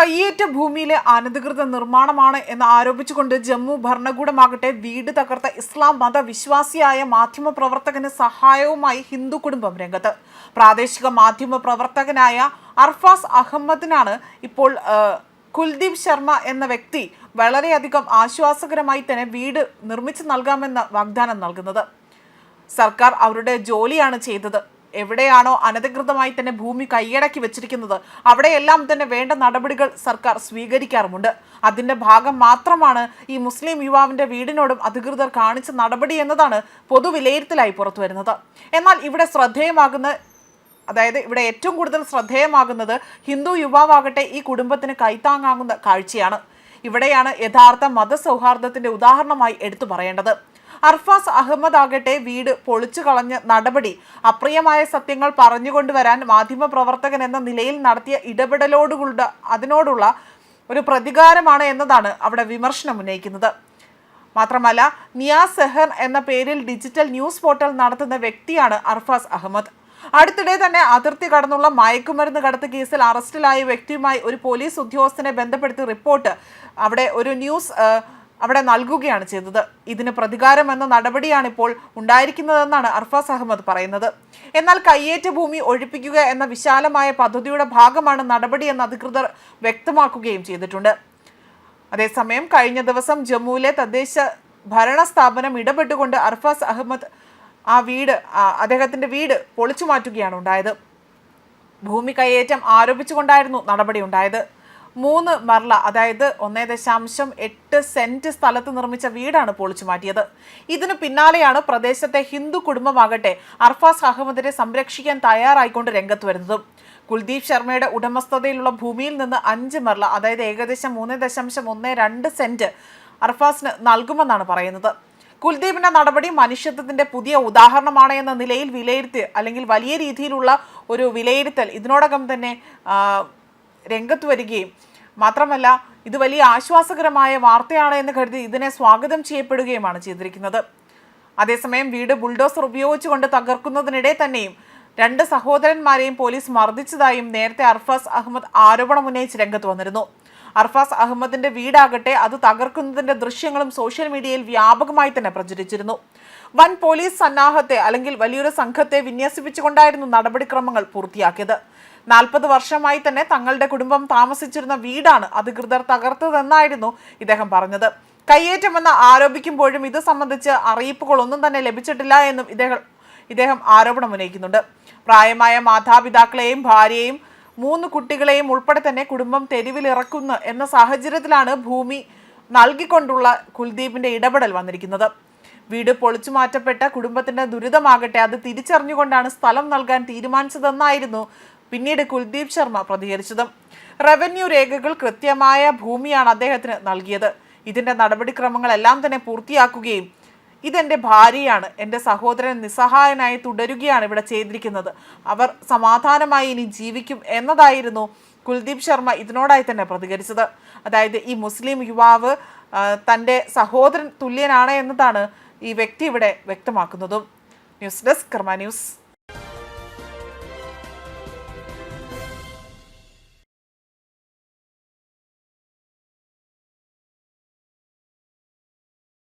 കയ്യേറ്റ ഭൂമിയിലെ അനധികൃത നിർമ്മാണമാണ് എന്ന് ആരോപിച്ചുകൊണ്ട് ജമ്മു ഭരണകൂടമാകട്ടെ വീട് തകർത്ത ഇസ്ലാം മതവിശ്വാസിയായ മാധ്യമ പ്രവർത്തകന് സഹായവുമായി ഹിന്ദു കുടുംബം രംഗത്ത്. പ്രാദേശിക മാധ്യമ പ്രവർത്തകനായ അർഫാസ് അഹമ്മദിനാണ് ഇപ്പോൾ കുൽദീപ് ശർമ്മ എന്ന വ്യക്തി വളരെയധികം ആശ്വാസകരമായി തന്നെ വീട് നിർമ്മിച്ചു നൽകാമെന്ന് വാഗ്ദാനം നൽകുന്നത്. സർക്കാർ അവരുടെ ജോലിയാണ് ചെയ്തത്. എവിടെയാണോ അനധികൃതമായി തന്നെ ഭൂമി കൈയടക്കി വെച്ചിരിക്കുന്നത് അവിടെയെല്ലാം തന്നെ വേണ്ട നടപടികൾ സർക്കാർ സ്വീകരിക്കാറുമുണ്ട്. അതിന്റെ ഭാഗം മാത്രമാണ് ഈ മുസ്ലിം യുവാവിന്റെ വീടിനോടും അധികൃതർ കാണിച്ച നടപടി എന്നതാണ് പൊതുവിലയിരുത്തലായി പുറത്തു വരുന്നത്. എന്നാൽ ഇവിടെ ശ്രദ്ധേയമാകുന്ന അതായത് ഇവിടെ ഏറ്റവും കൂടുതൽ ശ്രദ്ധേയമാകുന്നത് ഹിന്ദു യുവാവാകട്ടെ ഈ കുടുംബത്തിന് കൈത്താങ്ങാകുന്ന കാഴ്ചയാണ്. ഇവിടെയാണ് യഥാർത്ഥ മതസൗഹാർദ്ദത്തിന്റെ ഉദാഹരണമായി എടുത്തു പറയേണ്ടത്. അർഫാസ് അഹമ്മദ് ആകട്ടെ വീട് പൊളിച്ചു കളഞ്ഞ നടപടി. അപ്രിയമായ സത്യങ്ങൾ പറഞ്ഞുകൊണ്ടുവരാൻ മാധ്യമപ്രവർത്തകൻ എന്ന നിലയിൽ നടത്തിയ ഇടപെടലോടുകൂടെ അതിനോടുള്ള ഒരു പ്രതികാരമാണ് എന്നതാണ് അവിടെ വിമർശനം ഉന്നയിക്കുന്നത്. മാത്രമല്ല നിയാസ് സെഹർ എന്ന പേരിൽ ഡിജിറ്റൽ ന്യൂസ് പോർട്ടൽ നടത്തുന്ന വ്യക്തിയാണ് അർഫാസ് അഹമ്മദ്. അടുത്തിടെ തന്നെ അതിർത്തി കടന്നുള്ള മയക്കുമരുന്ന് കടത്ത് കേസിൽ അറസ്റ്റിലായ വ്യക്തിയുമായി ഒരു പോലീസ് ഉദ്യോഗസ്ഥനെ ബന്ധപ്പെടുത്തി റിപ്പോർട്ട്. അവിടെ ഒരു ന്യൂസ് അവിടെ നൽകുകയാണ് ചെയ്തത്. ഇതിന് പ്രതികാരം എന്ന നടപടിയാണ് ഇപ്പോൾ ഉണ്ടായിരിക്കുന്നതെന്നാണ് അർഫാസ് അഹമ്മദ് പറയുന്നത്. എന്നാൽ കയ്യേറ്റ ഭൂമി ഒഴിപ്പിക്കുക എന്ന വിശാലമായ പദ്ധതിയുടെ ഭാഗമാണ് നടപടിയെന്ന് അധികൃതർ വ്യക്തമാക്കുകയും ചെയ്തിട്ടുണ്ട്. അതേസമയം കഴിഞ്ഞ ദിവസം ജമ്മുവിലെ തദ്ദേശ ഭരണ സ്ഥാപനം ഇടപെട്ടുകൊണ്ട് അർഫാസ് അഹമ്മദ് ആ വീട് അദ്ദേഹത്തിന്റെ വീട് പൊളിച്ചു മാറ്റുകയാണ് ഉണ്ടായത്. ഭൂമി കയ്യേറ്റം ആരോപിച്ചുകൊണ്ടായിരുന്നു നടപടി ഉണ്ടായത്. മൂന്ന് മർല അതായത് ഒന്നേ ദശാംശം എട്ട് സെന്റ് സ്ഥലത്ത് നിർമ്മിച്ച വീടാണ് പൊളിച്ചു മാറ്റിയത്. ഇതിനു പിന്നാലെയാണ് പ്രദേശത്തെ ഹിന്ദു കുടുംബമാകട്ടെ അർഫാസ് അഹമ്മദിനെ സംരക്ഷിക്കാൻ തയ്യാറായിക്കൊണ്ട് രംഗത്ത് വരുന്നതും. കുൽദീപ് ശർമ്മയുടെ ഉടമസ്ഥതയിലുള്ള ഭൂമിയിൽ നിന്ന് അഞ്ച് മർല അതായത് ഏകദേശം മൂന്ന് ദശാംശം ഒന്ന് രണ്ട് സെന്റ് അർഫാസിന് നൽകുമെന്നാണ് പറയുന്നത്. കുൽദീപിന്റെ നടപടി മനുഷ്യത്വത്തിന്റെ പുതിയ ഉദാഹരണമാണ് എന്ന നിലയിൽ വിലയിരുത്തി അല്ലെങ്കിൽ വലിയ രീതിയിലുള്ള ഒരു വിലയിരുത്തൽ ഇതിനോടകം തന്നെ രംഗത്ത് വരികയും മാത്രമല്ല ഇത് വലിയ ആശ്വാസകരമായ വാർത്തയാണ് എന്ന് കരുതി ഇതിനെ സ്വാഗതം ചെയ്യപ്പെടുകയുമാണ് ചെയ്തിരിക്കുന്നത്. അതേസമയം വീട് ബുൾഡോസർ ഉപയോഗിച്ചുകൊണ്ട് തകർക്കുന്നതിനിടെ തന്നെയും രണ്ട് സഹോദരന്മാരെയും പോലീസ് മർദ്ദിച്ചതായും നേരത്തെ അർഫാസ് അഹമ്മദ് ആരോപണം ഉന്നയിച്ച് രംഗത്ത് വന്നിരുന്നു. അർഫാസ് അഹമ്മദിന്റെ വീടാകട്ടെ അത് തകർക്കുന്നതിന്റെ ദൃശ്യങ്ങളും സോഷ്യൽ മീഡിയയിൽ വ്യാപകമായി തന്നെ പ്രചരിച്ചിരുന്നു. വൻ പോലീസ് സന്നാഹത്തെ അല്ലെങ്കിൽ വലിയൊരു സംഘത്തെ വിന്യസിപ്പിച്ചുകൊണ്ടായിരുന്നു നടപടിക്രമങ്ങൾ പൂർത്തിയാക്കിയത്. നാൽപ്പത് വർഷമായി തന്നെ തങ്ങളുടെ കുടുംബം താമസിച്ചിരുന്ന വീടാണ് അധികൃതർ തകർത്തതെന്നായിരുന്നു ഇദ്ദേഹം പറഞ്ഞത്. കയ്യേറ്റമെന്ന് ആരോപിക്കുമ്പോഴും ഇത് സംബന്ധിച്ച് അറിയിപ്പുകളൊന്നും തന്നെ ലഭിച്ചിട്ടില്ല എന്നും ഇദ്ദേഹം ഇദ്ദേഹം ആരോപണം ഉന്നയിക്കുന്നുണ്ട്. പ്രായമായ മാതാപിതാക്കളെയും ഭാര്യയെയും മൂന്ന് കുട്ടികളെയും ഉൾപ്പെടെ തന്നെ കുടുംബം തെരുവിലിറക്കുന്നു എന്ന സാഹചര്യത്തിലാണ് ഭൂമി നൽകിക്കൊണ്ടുള്ള കുൽദീപിന്റെ ഇടപെടൽ വന്നിരിക്കുന്നത്. വീട് പൊളിച്ചു മാറ്റപ്പെട്ട കുടുംബത്തിന്റെ ദുരിതമാകട്ടെ അത് തിരിച്ചറിഞ്ഞുകൊണ്ടാണ് സ്ഥലം നൽകാൻ തീരുമാനിച്ചതെന്നായിരുന്നു പിന്നീട് കുൽദീപ് ശർമ്മ പ്രതികരിച്ചത്. റവന്യൂ രേഖകൾ കൃത്യമായ ഭൂമിയാണ് അദ്ദേഹത്തിന് നൽകിയത്. ഇതിന്റെ നടപടിക്രമങ്ങളെല്ലാം തന്നെ പൂർത്തിയാക്കുകയും ഇതെന്റെ ഭാര്യയാണ്. എന്റെ സഹോദരൻ നിസ്സഹായനായി തുടരുകയാണ് ഇവിടെ ചെയ്തിരിക്കുന്നത്. അവർ സമാധാനമായി ഇനി ജീവിക്കും എന്നതായിരുന്നു കുൽദീപ് ശർമ്മ ഇതിനോടായി തന്നെ പ്രതികരിച്ചത്. അതായത് ഈ മുസ്ലിം യുവാവ് തന്റെ സഹോദരൻ തുല്യനാണ് എന്നതാണ് ഈ വ്യക്തി ഇവിടെ വ്യക്തമാക്കുന്നതും. News desk Karma news.